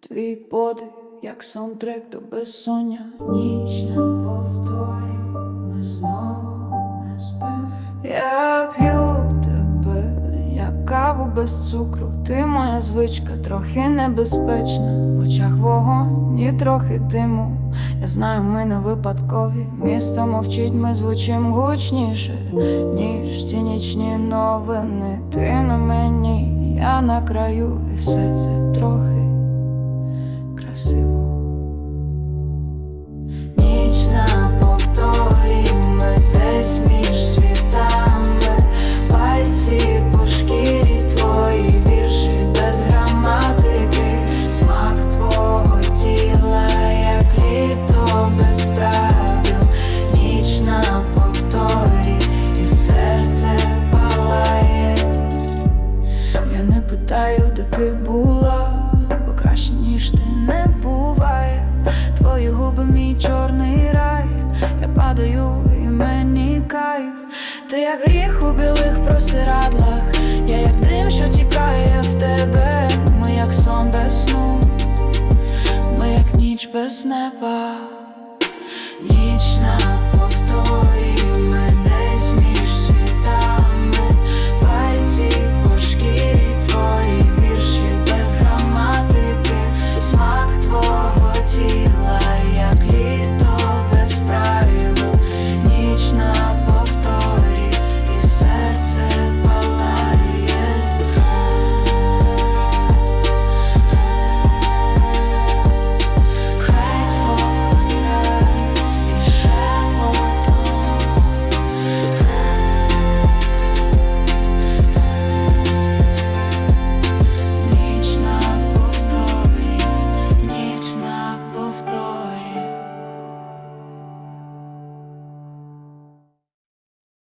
Твій подих, як саундтрек до безсоння, ніч не повторі, ми знову не спим. Я п'ю тебе, як каву без цукру. Ти моя звичка, трохи небезпечна. В очах вогонь і трохи диму. Я знаю, ми не випадкові. Місто мовчить, ми звучим гучніше, ніж ці нічні новини. Ти на мені, я на краю, і все це трохи красиво. Ніч на повторі, ми десь між світами, пальці по шкірі твої вірші без граматики, смак твого тіла, як літо без правил, ніч повторі, і серце палає. Я не питаю, де ти була, Я падаю і мені кайф. Ти як гріх у білих простирадлах, я як дим, що тікає в тебе. Ми як сон без сну, ми як ніч без неба.